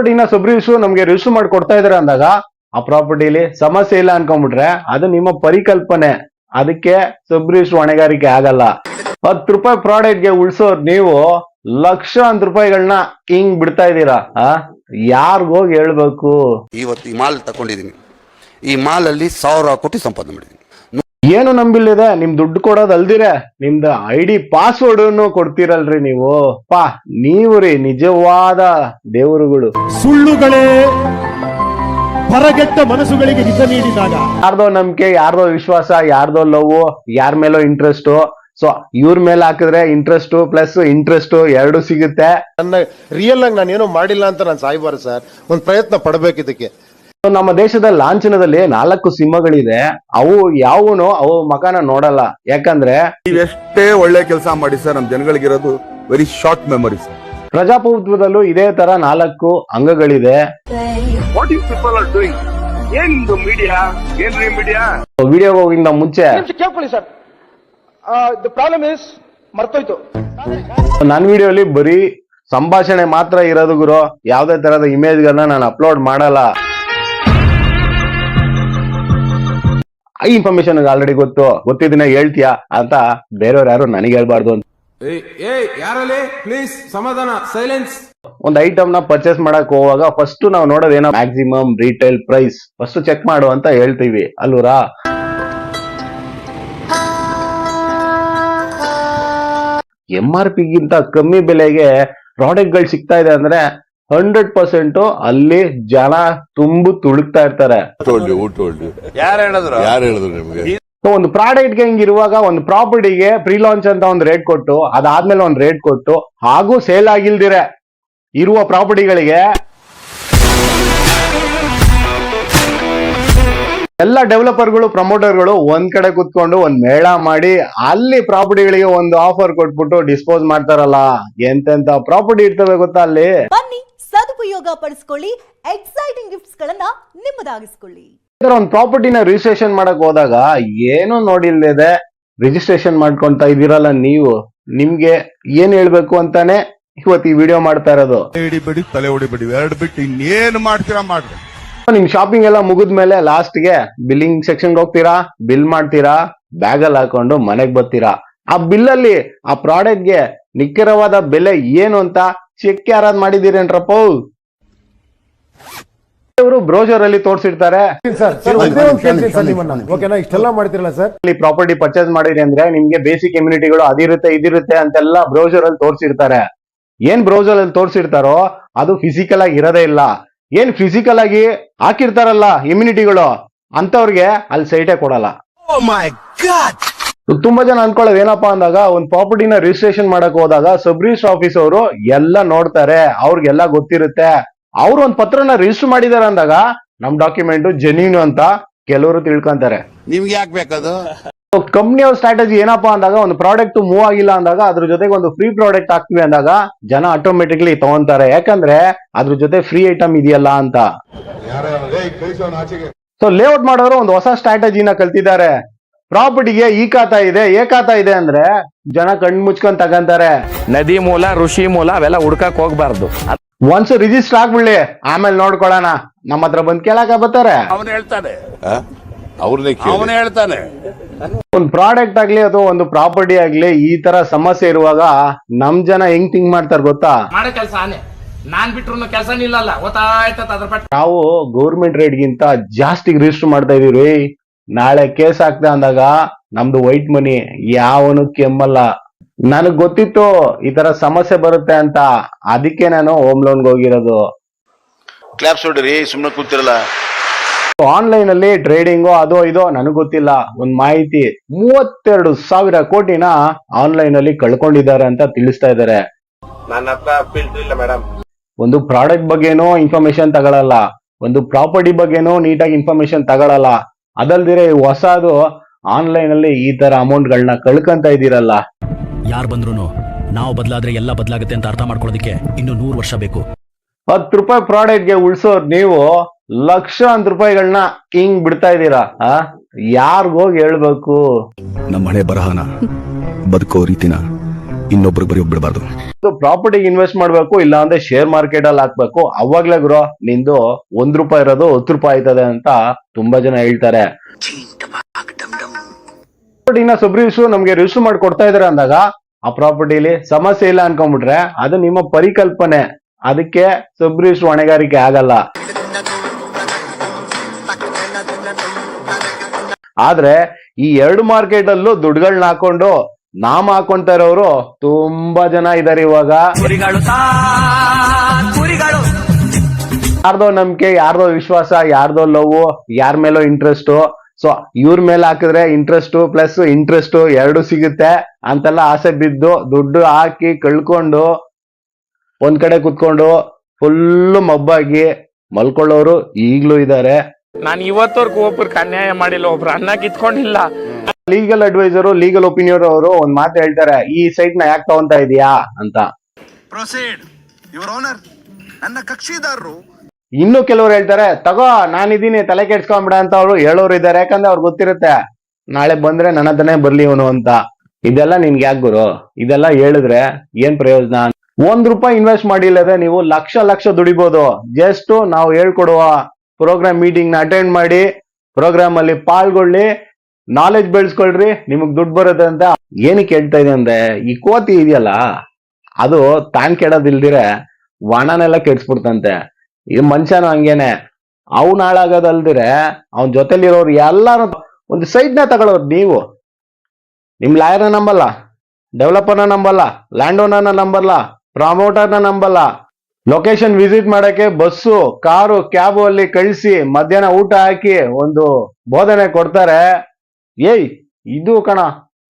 ಪ್ರಾಪರ್ಟಿನ ಸಬ್ ನಮ್ಗೆ ರಿಜಿಸ್ಟರ್ ಮಾಡಿ ಕೊಡ್ತಾ ಇದಾರೆ ಅಂದಾಗ, ಆ ಪ್ರಾಪರ್ಟಿಲಿ ಸಮಸ್ಯೆ ಇಲ್ಲ ಅನ್ಕೊಂಡ್ಬಿಟ್ರೆ ಅದು ನಿಮ್ಮ ಪರಿಕಲ್ಪನೆ. ಅದಕ್ಕೆ ಸಬ್ ಹೊಣೆಗಾರಿಕೆ ಆಗಲ್ಲ. ಹತ್ತು ರೂಪಾಯಿ ಪ್ರಾಡಕ್ಟ್ಗೆ ಉಳ್ಸೋರ್ ನೀವು ಲಕ್ಷಾಂತರ ರೂಪಾಯಿಗಳನ್ನ ಹಿಂಗ್ ಬಿಡ್ತಾ ಇದ್ದೀರಾ, ಆ? ಯಾರಿಗೋಗಿ ಹೇಳ್ಬೇಕು? ಇವತ್ತು ಈ ಮಾಲ್ ತಗೊಂಡಿದ್ದೀನಿ ಈ ಮಾಲಲ್ಲಿ ಸಾವಿರ ಕೋಟಿ ಸಂಪಾದನೆ ಮಾಡಿದ್ದೀನಿ. ಏನು ನಂಬಿಲ್ಲದೆ ನಿಮ್ ದುಡ್ಡು ಕೊಡೋದ್ ಅಲ್ದಿರೆ ನಿಮ್ದು ಐ ಡಿ ಪಾಸ್ವರ್ಡ್ ಕೊಡ್ತೀರಲ್ರಿ ನೀವು. ಪಾ ನೀವು ರೀ ನಿಜವಾದ ದೇವರುಗಳು. ಸುಳ್ಳುಗಳೇ ಹೊರಗೆಟ್ಟ ಮನಸ್ಸುಗಳಿಗೆ ನಿಜ ನೀಡಿದಾಗ. ಯಾರ್ದೋ ನಂಬಿಕೆ ಯಾರ್ದೋ ವಿಶ್ವಾಸ ಯಾರ್ದೋ ಲವ್ ಯಾರ ಮೇಲೋ ಇಂಟ್ರೆಸ್ಟ್ ಸೊ ಇವ್ರ ಮೇಲೆ ಹಾಕಿದ್ರೆ ಇಂಟ್ರೆಸ್ಟ್ ಪ್ಲಸ್ ಇಂಟ್ರೆಸ್ಟ್ ಎರಡು ಸಿಗುತ್ತೆ. ನನ್ನ ರಿಯಲ್ ಆಗಿ ನಾನು ಏನೋ ಮಾಡಿಲ್ಲ ಅಂತ ನಾನು ಸಾಯ್ಬಾರ ಸರ್ ಒಂದು ಪ್ರಯತ್ನ ಪಡಬೇಕು ಇದಕ್ಕೆ ನಮ್ಮ ದೇಶದ ಲಾಂಛನದಲ್ಲಿ ನಾಲ್ಕು ಸಿಂಹಗಳಿದೆ. ಅವು ಯಾವನು ಅವು ಮಕಾನ ನೋಡಲ್ಲ. ಯಾಕಂದ್ರೆ ನೀವೆಷ್ಟೇ ಒಳ್ಳೆ ಕೆಲಸ ಮಾಡಿ ಸರ್ ನಮ್ ಜನಗಳಿಗಿರೋದು ವೆರಿ ಶಾರ್ಟ್ ಮೆಮೊರಿ ಸರ್ ಪ್ರಜಾಪ್ರಭುತ್ವದಲ್ಲೂ ಇದೇ ತರ ನಾಲ್ಕು ಅಂಗಗಳಿದೆ. What you people are doing ಏನ್ ನಿಮ್ದು ಮೀಡಿಯಾ ಏನ್ರಿ ಮೀಡಿಯಾ ವಿಡಿಯೋ ಹೋಗಿಂದ ಮುಂಚೆ ಕೇಳ್ಕೊಳ್ಳಿ ಸರ್. ದ ಪ್ರಾಬ್ಲಮ್ ಇಸ್ ಮರ್ತೋಯ್ತು. ನನ್ನ ವಿಡಿಯೋಲಿ ಬರೀ ಸಂಭಾಷಣೆ ಮಾತ್ರ ಇರೋದು ಗುರು. ಯಾವ್ದೇ ತರದ ಇಮೇಜ್ ಗಳನ್ನ ನಾನು ಅಪ್ಲೋಡ್ ಮಾಡಲ್ಲ. ಈ ಇನ್ಫಾರ್ಮೇಶನ್ ಆಲ್ರೆಡಿ ಗೊತ್ತು. ಗೊತ್ತಿದ್ದೀನ ಹೇಳ್ತೀಯಾ ಅಂತ ಬೇರೆಯವ್ರು ಯಾರು ನನಗೆ ಹೇಳ್ಬಾರ್ದು ಅಂತ. ಯಾರಲ್ಲಿ? ಪ್ಲೀಸ್ ಸಮಾಧಾನ ಸೈಲೆನ್ಸ್ ಒಂದು ಐಟಮ್ನ ಪರ್ಚೇಸ್ ಮಾಡಕ್ ಹೋಗುವಾಗ ಫಸ್ಟ್ ನಾವು ನೋಡೋದೇನೋ maximum retail price first check ಮಾಡು ಅಂತ ಹೇಳ್ತೀವಿ. ಅಲ್ವರಾ ಎಂ ಆರ್ ಪಿಗಿಂತ ಕಮ್ಮಿ ಬೆಲೆಗೆ ಪ್ರಾಡಕ್ಟ್ಗಳು ಸಿಗ್ತಾ ಇದೆ ಅಂದ್ರೆ ಹಂಡ್ರೆಡ್ ಪರ್ಸೆಂಟ್ ಅಲ್ಲಿ ಜನ ತುಂಬು ತುಳುಕ್ತಾ ಇರ್ತಾರೆ. ಯಾರು ಹೇಳಿದ್ರು? ಯಾರು ಹೇಳಿದ್ರು ನಿಮ್ಗೆ? ಒಂದು ಪ್ರಾಡಕ್ಟ್ಗೆ ಹಿಂಗಿರುವಾಗ ಒಂದು ಪ್ರಾಪರ್ಟಿಗೆ ಪ್ರೀ ಲಾಂಚ್ ಅಂತ ಒಂದು ರೇಟ್ ಕೊಟ್ಟು ಅದಾದ್ಮೇಲೆ ಒಂದು ರೇಟ್ ಕೊಟ್ಟು ಹಾಗೂ ಸೇಲ್ ಆಗಿಲ್ದಿರೆ ಇರುವ ಪ್ರಾಪರ್ಟಿಗಳಿಗೆ ಎಲ್ಲ ಡೆವಲಪರ್ಗಳು ಪ್ರಮೋಟರ್ಗಳು ಒಂದ್ ಕಡೆ ಕುತ್ಕೊಂಡು ಒಂದ್ ಮೇಳ ಮಾಡಿ ಅಲ್ಲಿ ಪ್ರಾಪರ್ಟಿಗಳಿಗೆ ಒಂದು ಆಫರ್ ಕೊಟ್ಬಿಟ್ಟು ಡಿಸ್ಪೋಸ್ ಮಾಡ್ತಾರಲ್ಲ ಎಂತೆಂತ ಪ್ರಾಪರ್ಟಿ ಇರ್ತವೆ ಗೊತ್ತಾ ಅಲ್ಲಿ? ಸದುಪಯೋಗ ಪಡಿಸ್ಕೊಳ್ಳಿ ಎಕ್ಸೈಟಿಂಗ್ ಗಿಫ್ಟ್ಸ್ ಗಳನ್ನ ನಿಮ್ಮದಾಗಿಸ್ಕೊಳ್ಳಿ ಒಂದು ಪ್ರಾಪರ್ಟಿನ ರಿಜಿಸ್ಟ್ರೇಷನ್ ಮಾಡಕ್ ಹೋದಾಗ ಏನು ನೋಡಿಲ್ದೆ ರಿಜಿಸ್ಟ್ರೇಷನ್ ಮಾಡ್ಕೊಂತ ಇದೀರಲ್ಲ ನೀವು? ನಿಮ್ಗೆ ಏನ್ ಹೇಳ್ಬೇಕು ಅಂತಾನೆ ಇವತ್ತು ಈ ವಿಡಿಯೋ ಮಾಡ್ತಾ ಇರೋದು. ಹಿಡಿಬೇಡಿ ತಲೆ ಹೊಡಿಬೇಡಿ ಎರಡು ಬಿಟ್ಟು ಇನ್ನೇನು ಮಾಡ್ತೀರಾ ಮಾಡ್ರಿ. ನಿಮ್ ಶಾಪಿಂಗ್ ಎಲ್ಲ ಮುಗಿದ್ಮೇಲೆ ಲಾಸ್ಟ್ಗೆ ಬಿಲ್ಲಿಂಗ್ ಸೆಕ್ಷನ್ ಹೋಗ್ತೀರಾ? ಬಿಲ್ ಮಾಡ್ತೀರಾ? ಬ್ಯಾಗ್ ಅಲ್ಲಿ ಹಾಕೊಂಡು ಮನೆಗ್ ಬರ್ತೀರಾ? ಆ ಬಿಲ್ ಅಲ್ಲಿ ಆ ಪ್ರಾಡಕ್ಟ್ಗೆ ನಿಖರವಾದ ಬೆಲೆ ಏನು ಅಂತ ಚೆಕ್ ಯಾರಾದ್ ಮಾಡಿದೀರೇನ್ರಪ್ಪ ಇವರು ಬ್ರೋಜರ್ ಅಲ್ಲಿ ತೋರಿಸಿರ್ತಾರೆ. ಸರ್ ಸರ್ ಒಂದೇ ಒಂದು ಕೇಳ್ತೀನಿ ಸರ್ ನಿಮ್ಮನ್ನ. ಓಕೆನಾ? ಇಷ್ಟೆಲ್ಲ ಮಾಡ್ತಿರಲ್ಲ ಸರ್? ಇಲ್ಲಿ ಪ್ರಾಪರ್ಟಿ ಪರ್ಚೇಸ್ ಮಾಡಿದ್ರೆ ಅಂದ್ರೆ ನಿಮ್ಗೆ ಬೇಸಿಕ್ ಇಮ್ಯುನಿಟಿಗಳು ಅದಿರುತ್ತೆ ಇದಿರುತ್ತೆ ಅಂತೆಲ್ಲ ಬ್ರೌಸರ್ ಅಲ್ಲಿ ತೋರಿಸಿರ್ತಾರೆ. ಏನ್ ಬ್ರೌಸರ್ ಅಲ್ಲಿ ತೋರಿಸಿರ್ತಾರೋ ಅದು ಫಿಸಿಕಲ್ ಆಗಿ ಇರೋದೇ ಇಲ್ಲ. ಏನ್ ಫಿಸಿಕಲ್ ಆಗಿ ಹಾಕಿರ್ತಾರಲ್ಲ ಇಮ್ಯುನಿಟಿಗಳು ಅಂತವ್ರಿಗೆ ಅಲ್ಲಿ ಸೈಟೇ ಕೊಡಲ್ಲ. ತುಂಬಾ ಜನ ಅನ್ಕೊಳ್ಳೋದು ಏನಪ್ಪಾ ಅಂದಾಗ ಒಂದ್ ಪ್ರಾಪರ್ಟಿನ ರಿಜಿಸ್ಟ್ರೇಷನ್ ಮಾಡಕ್ ಹೋದಾಗ ಸಬ್ ರಿಜಿಸ್ಟರ್ ಆಫೀಸ್ ಅವರು ಎಲ್ಲ ನೋಡ್ತಾರೆ ಅವ್ರಿಗೆಲ್ಲ ಗೊತ್ತಿರುತ್ತೆ. ಅವ್ರು ಒಂದ್ ಪತ್ರನ ರಿಜಿಸ್ಟರ್ ಮಾಡಿದಾರೆ ಅಂದಾಗ ನಮ್ ಡಾಕ್ಯುಮೆಂಟ್ ಜೆನ್ಯೂನ್ ಅಂತ ಕೆಲವರು ತಿಳ್ಕೊಂತಾರೆ. ನಿಮ್ಗೆ ಯಾಕೆ ಬೇಕದು? ಕಂಪ್ನಿ ಅವ್ರ ಸ್ಟ್ರಾಟಜಿ ಏನಪ್ಪಾ ಅಂದಾಗ ಒಂದು ಪ್ರಾಡಕ್ಟ್ ಮೂವ್ ಆಗಿಲ್ಲ ಅಂದಾಗ ಅದ್ರ ಜೊತೆಗೆ ಒಂದು ಫ್ರೀ ಪ್ರಾಡಕ್ಟ್ ಹಾಕ್ತಿವಿ ಅಂದಾಗ ಜನ ಆಟೋಮೆಟಿಕ್ಲಿ ತಗೊಂತಾರೆ. ಯಾಕಂದ್ರೆ ಅದ್ರ ಜೊತೆ ಫ್ರೀ ಐಟಮ್ ಇದೆಯಲ್ಲ ಅಂತ. ಸೊ ಲೇಔಟ್ ಮಾಡೋರು ಒಂದು ಹೊಸ ಸ್ಟ್ರಾಟಜಿನ ಕಲ್ತಿದ್ದಾರೆ. ಪ್ರಾಪರ್ಟಿಗೆ ಈ ಖಾತ ಇದೆ ಏ ಖಾತ ಇದೆ ಅಂದ್ರೆ ಜನ ಕಣ್ ಮುಚ್ಕೊಂಡ್ ತಗಂತಾರೆ. ನದಿ ಮೂಲ ಋಷಿ ಮೂಲ ಅವೆಲ್ಲ ಹುಡ್ಕಕ್ ಹೋಗ್ಬಾರ್ದು. ಒನ್ಸ್ ರಿಜಿಸ್ಟರ್ ಆಗ್ಬಿಡ್ಲಿ ಆಮೇಲೆ ನೋಡ್ಕೊಳ್ಳೋಣ. ನಮ್ಮ ಹತ್ರ ಬಂದ್ ಕೇಳಾಕ ಬರ್ತಾರೆ. ಅವನು ಹೇಳ್ತಾನೆ. ಅವ್ರನ್ನೇ ಅವನು ಹೇಳ್ತಾನೆ. ಒಂದು ಪ್ರಾಡಕ್ಟ್ ಆಗ್ಲಿ ಅಥವಾ ಒಂದು ಪ್ರಾಪರ್ಟಿ ಆಗ್ಲಿ ಈ ತರ ಸಮಸ್ಯೆ ಇರುವಾಗ ನಮ್ ಜನ ಹೆಂಗ್ ಥಿಂಕ್ ಮಾಡ್ತಾರ ಗೊತ್ತಾ? ಮಾಡೋ ಕೆಲಸ ಆನೆ. ನಾನ್ ಬಿಟ್ರು ಕೆಲಸ ನಿಲ್ಲಲ್ಲ ಗೊತ್ತಾಯ್ತದ ಅದ್ರ ಪಟ್ಟ. ನಾವು ಗೌರ್ಮೆಂಟ್ ರೇಟ್ ಗಿಂತ ಜಾಸ್ತಿ ರಿಜಿಸ್ಟರ್ ಮಾಡ್ತಾ ಇದೀವಿ ನಾಳೆ ಕೇಸ್ ಆಗ್ತಾ ಅಂದಾಗ ನಮ್ದು ವೈಟ್ ಮನಿ ಯಾವನು ಕೆಮ್ಮಲ್ಲ. ನನಗ್ ಗೊತ್ತಿತ್ತು ಈ ತರ ಸಮಸ್ಯೆ ಬರುತ್ತೆ ಅಂತ. ಅದಕ್ಕೆ ನಾನು ಹೋಮ್ ಲೋನ್ಗೆ ಹೋಗಿರೋದು. ಕ್ಲಾಪ್ಸ್ ಹೊಡ್ರಿ ಸುಮ್ಮನೆ ಕೂತಿರಲ್ಲ. ಆನ್ಲೈನ್ ಅಲ್ಲಿ ಟ್ರೇಡಿಂಗು ಅದು ಇದೋ ನನಗ್ ಗೊತ್ತಿಲ್ಲ. ಒಂದ್ ಮಾಹಿತಿ ಮೂವತ್ತೆರಡು ಸಾವಿರ ಕೋಟಿನ ಆನ್ಲೈನ್ ಅಲ್ಲಿ ಕಳ್ಕೊಂಡಿದ್ದಾರೆ ಅಂತ ತಿಳಿಸ್ತಾ ಇದ್ದಾರೆ. ನನ್ನ ಹತ್ರ ಫಿಲ್ಟರ್ ಇಲ್ಲ ಮೇಡಮ್ ಒಂದು ಪ್ರಾಡಕ್ಟ್ ಬಗ್ಗೆನೂ ಇನ್ಫಾರ್ಮೇಶನ್ ತಗೊಳಲ್ಲ. ಒಂದು ಪ್ರಾಪರ್ಟಿ ಬಗ್ಗೆನೂ ನೀಟಾಗಿ ಇನ್ಫಾರ್ಮೇಶನ್ ತಗೊಳಲ್ಲ. ಅದಲ್ದಿರೆ ಹೊಸದು ಆನ್ಲೈನ್ ಅಲ್ಲಿ ಈ ತರ ಅಮೌಂಟ್ ಗಳನ್ನ ಕಳ್ಕೊಂತ ಇದೀರಲ್ಲ ಯಾರು ಬಂದ್ರು ನಾವು ಬದಲಾದ್ರೆ ಎಲ್ಲ ಬದಲಾಗುತ್ತೆ ಅಂತ ಅರ್ಥ ಮಾಡ್ಕೊಳ್ಳೋದಕ್ಕೆ ಇನ್ನು ನೂರು ವರ್ಷ ಬೇಕು. ಹತ್ತು ರೂಪಾಯಿ ಪ್ರಾಡಕ್ಟ್ಗೆ ಉಳ್ಸೋರ್ ನೀವು ಲಕ್ಷಾಂತರ ರೂಪಾಯಿಗಳನ್ನ ಹಿಂಗ್ ಬಿಡ್ತಾ ಇದೀರಾ ಆ? ಯಾರಿಗೋಗಿ ಹೇಳ್ಬೇಕು? ನಮ್ಮ ಹಣೆ ಬರಹನ ಬದುಕೋ ರೀತಿನ. ಇನ್ನೊಬ್ರಿಗೆ ಬರೀ ಬಿಡಬಾರ್ದು. ಪ್ರಾಪರ್ಟಿಗೆ ಇನ್ವೆಸ್ಟ್ ಮಾಡ್ಬೇಕು, ಇಲ್ಲ ಅಂದ್ರೆ ಶೇರ್ ಮಾರ್ಕೆಟ್ ಅಲ್ಲಿ ಹಾಕ್ಬೇಕು. ಅವಾಗ್ಲೇ ಗುರು, ನಿಂದು ಒಂದ್ ರೂಪಾಯಿ ಇರೋದು ಹತ್ತು ರೂಪಾಯಿ ಆಯ್ತದೆ ಅಂತ ತುಂಬಾ ಜನ ಹೇಳ್ತಾರೆ. ಸಬ್ರಿವ್ಸು ನಮ್ಗೆ ರಿವ್ಯೂ ಮಾಡಿ ಕೊಡ್ತಾ ಇದಾರೆ ಅಂದಾಗ, ಆ ಪ್ರಾಪರ್ಟಿಲಿ ಸಮಸ್ಯೆ ಇಲ್ಲ ಅನ್ಕೊಂಡ್ಬಿಟ್ರೆ, ಅದು ನಿಮ್ಮ ಪರಿಕಲ್ಪನೆ. ಅದಕ್ಕೆ ಸಬ್ರಿವ್ಸ್ ಹೊಣೆಗಾರಿಕೆ ಆಗಲ್ಲ. ಆದ್ರೆ, ಈ ಎರಡು ಮಾರ್ಕೆಟ್ ಅಲ್ಲೂ ದುಡ್ಡುಗಳನ್ನ ಹಾಕೊಂಡು ನಾಮ ಹಾಕೊಂತ ಇರೋರು ತುಂಬಾ ಜನ ಇದಾರೆ ಇವಾಗ. ಯಾರ್ದೋ ನಂಬಿಕೆ ಯಾರ್ದೋ ವಿಶ್ವಾಸ ಯಾರ್ದೋ ಲವ್ ಯಾರ ಮೇಲೋ ಇಂಟ್ರೆಸ್ಟ್ ಸೊ ಇವ್ರ ಮೇಲೆ ಹಾಕಿದ್ರೆ ಇಂಟ್ರೆಸ್ಟ್ ಪ್ಲಸ್ ಇಂಟ್ರೆಸ್ಟ್ ಎರಡು ಸಿಗುತ್ತೆ ಅಂತೆಲ್ಲ ಆಸೆ ಬಿದ್ದು ದುಡ್ಡು ಹಾಕಿ ಕಳ್ಕೊಂಡು ಒಂದ್ ಕಡೆ ಕುತ್ಕೊಂಡು ಫುಲ್ ಮಬ್ಬಾಗಿ ಮಲ್ಕೊಳ್ಳೋರು ಈಗ್ಲೂ ಇದಾರೆ. ನಾನು ಇವತ್ತವರೆಗೂ ಒಬ್ರು ಅನ್ಯಾಯ ಮಾಡಿಲ್ಲ ಒಬ್ರು ಅನ್ನ ಕಿತ್ಕೊಂಡಿಲ್ಲ. ಲೀಗಲ್ ಅಡ್ವೈಸರ್ ಲೀಗಲ್ ಒಪಿನಿಯನ್ ಅವರು ಒಂದ್ ಮಾತು ಹೇಳ್ತಾರೆ ಈ ಸೈಟ್ನ ಯಾಕೆ ತಗೊಂತಾ ಇದೀಯಾ? ಅಂತ. ನನ್ನ ಕಕ್ಷಿದಾರರು ಇನ್ನು ಕೆಲವರು ಹೇಳ್ತಾರೆ ತಗೋ ನಾನಿದ್ದೀನಿ ತಲೆ ಕೆಡ್ಸ್ಕೊಂಬಿಡ ಅಂತ ಅವ್ರು ಹೇಳೋರು ಇದ್ದಾರೆ. ಯಾಕಂದ್ರೆ ಅವ್ರಿಗೆ ಗೊತ್ತಿರುತ್ತೆ ನಾಳೆ ಬಂದ್ರೆ ನನ್ನ ಹತ್ರನೇ ಬರ್ಲಿ ಇವನು ಅಂತ. ಇದೆಲ್ಲ ನಿನ್ಗೆ ಯಾಕೆ ಗುರು? ಇದೆಲ್ಲ ಹೇಳಿದ್ರೆ ಏನ್ ಪ್ರಯೋಜನ? ಒಂದ್ ರೂಪಾಯಿ ಇನ್ವೆಸ್ಟ್ ಮಾಡಿಲ್ಲದೆ ನೀವು ಲಕ್ಷ ಲಕ್ಷ ದುಡಿಬಹುದು ಜಸ್ಟ್ ನಾವು ಹೇಳ್ಕೊಡುವ ಪ್ರೋಗ್ರಾಮ್ ಮೀಟಿಂಗ್ನ ಅಟೆಂಡ್ ಮಾಡಿ ಪ್ರೋಗ್ರಾಮ್ ಅಲ್ಲಿ ಪಾಲ್ಗೊಳ್ಳಿ ನಾಲೆಜ್ ಬೆಳೆಸ್ಕೊಳ್ರಿ, ನಿಮಗ್ ದುಡ್ಡು ಬರುತ್ತೆ ಅಂತ. ಏನಕ್ಕೆ ಹೇಳ್ತಾ ಇದೆ ಅಂದ್ರೆ, ಈ ಕೋತಿ ಇದೆಯಲ್ಲ, ಅದು ತಾನ್ ಕೆಡೋದಿಲ್ದಿರೆ ವಣನೆಲ್ಲ ಕೆಡ್ಸ್ಬಿಡ್ತಂತೆ. ಇದು ಮನುಷ್ಯನ ಹಂಗೇನೆ. ಅವ್ನ ಹಾಳಾಗೋದಲ್ದಿರೆ, ಅವನ್ ಜೊತೆಲಿರೋರು ಎಲ್ಲಾರು ಒಂದು ಸೈಡ್ನ ತಗೊಳ್ಳೋರು ನೀವು. ನಿಮ್ ಲಾಯರ್ನ ನಂಬಲ್ಲ, ಡೆವಲಪರ್ನ ನಂಬಲ್ಲ ಲ್ಯಾಂಡ್ ಓನರ್ನ ನಂಬಲ್ಲ, ಪ್ರಮೋಟರ್ನ ನಂಬಲ್ಲ. ಲೊಕೇಶನ್ ವಿಸಿಟ್ ಮಾಡಕ್ಕೆ ಬಸ್ಸು, ಕಾರು, ಕ್ಯಾಬು ಅಲ್ಲಿ ಕಳಿಸಿ ಮಧ್ಯಾಹ್ನ ಊಟ ಹಾಕಿ ಒಂದು ಬೋಧನೆ ಕೊಡ್ತಾರೆ. ಏಯ್, ಇದು ಕಣ,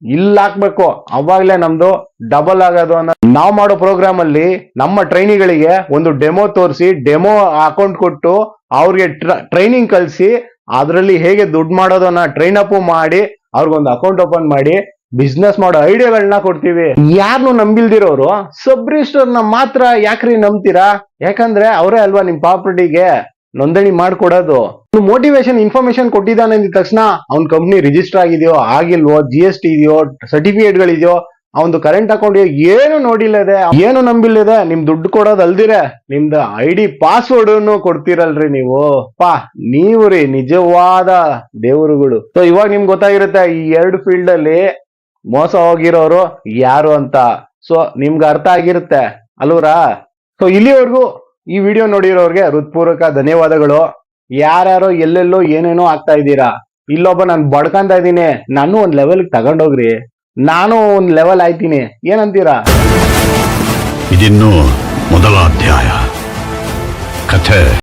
ಇಲ್ಲಿ ಹಾಕ್ಬೇಕು. ಅವಾಗ್ಲೇ ನಮ್ದು ಡಬಲ್ ಆಗೋದು ಅನ್ನ ನಾವು ಮಾಡೋ ಪ್ರೋಗ್ರಾಮ್ ಅಲ್ಲಿ ನಮ್ಮ ಟ್ರೈನಿಗಳಿಗೆ ಒಂದು ಡೆಮೋ ತೋರಿಸಿ ಡೆಮೋ ಅಕೌಂಟ್ ಕೊಟ್ಟು ಅವ್ರಿಗೆ ಟ್ರೈನಿಂಗ್ ಕಲಿಸಿ ಅದರಲ್ಲಿ ಹೇಗೆ ದುಡ್ಡು ಮಾಡೋದನ್ನ ಟ್ರೈನ್ ಅಪ್ ಮಾಡಿ, ಅವ್ರಿಗೊಂದು ಅಕೌಂಟ್ ಓಪನ್ ಮಾಡಿ ಬಿಸ್ನೆಸ್ ಮಾಡೋ ಐಡಿಯಾಗಳನ್ನ ಕೊಡ್ತೀವಿ. ಯಾರನ್ನು ನಂಬಿಲ್ದಿರೋರು ಸಬ್ ರಿಜಿಸ್ಟರ್ನ ಮಾತ್ರ ಯಾಕ್ರಿ ನಂಬ್ತೀರಾ? ಯಾಕಂದ್ರೆ ಅವರೇ ಅಲ್ವಾ ನಿಮ್ ಪ್ರಾಪರ್ಟಿಗೆ ನೋಂದಣಿ ಮಾಡ್ಕೊಡೋದು. ಮೋಟಿವೇಶನ್ ಇನ್ಫಾರ್ಮೇಶನ್ ಕೊಟ್ಟಿದ್ದಾನೆ ಅಂದಿದ ತಕ್ಷಣ ಅವ್ನ ಕಂಪ್ನಿ ರಿಜಿಸ್ಟರ್ ಆಗಿದೆಯೋ, ಆಗಿಲ್ವೋ ಜಿ ಎಸ್ ಟಿ ಇದೆಯೋ ಸರ್ಟಿಫಿಕೇಟ್ ಗಳಿದೆಯೋ ಅವನು ಕರೆಂಟ್ ಅಕೌಂಟ್ ಏನು ನೋಡಿಲ್ಲದೆ, ಏನು ನಂಬಿಲ್ಲದೆ ನಿಮ್ ದುಡ್ಡು ಕೊಡೋದು ನಿಮ್ದು ಐ ಡಿ ಪಾಸ್ವರ್ಡ್ ಕೊಡ್ತೀರಲ್ರಿ ನೀವು. ಪಾ ನೀವು ರೀ ನಿಜವಾದ ದೇವರುಗಳು. ಸೊ ಇವಾಗ ನಿಮ್ಗೆ ಗೊತ್ತಾಗಿರುತ್ತೆ, ಈ ಎರಡು ಫೀಲ್ಡ್ ಅಲ್ಲಿ ಮೋಸ ಹೋಗಿರೋರು ಯಾರು ಅಂತ. ಸೊ ನಿಮ್ಗೆ ಅರ್ಥ ಆಗಿರುತ್ತೆ. ಅಲ್ವರಾ? ಸೊ ಇಲ್ಲಿವರೆಗೂ ಈ ವಿಡಿಯೋ ನೋಡಿರೋರ್ಗೆ ಹೃತ್ಪೂರ್ವಕ ಧನ್ಯವಾದಗಳು. ಯಾರ್ಯಾರೋ ಎಲ್ಲೆಲ್ಲೋ ಏನೇನೋ ಆಗ್ತಾ ಇದ್ದೀರಾ? ಇಲ್ಲೊಬ್ಬ ನಾನು ಬಡ್ಕೊಂತ ಇದ್ದೀನಿ. ನಾನು ಒಂದ್ ಲೆವೆಲ್ ತಗೊಂಡೋಗ್ರಿ. ನಾನು ಒಂದ್ ಲೆವೆಲ್ ಆಯ್ತೀನಿ. ಏನಂತೀರಾ? ಇದಿನ್ನು ಮೊದಲ ಅಧ್ಯಾಯ. ಕಥೆ.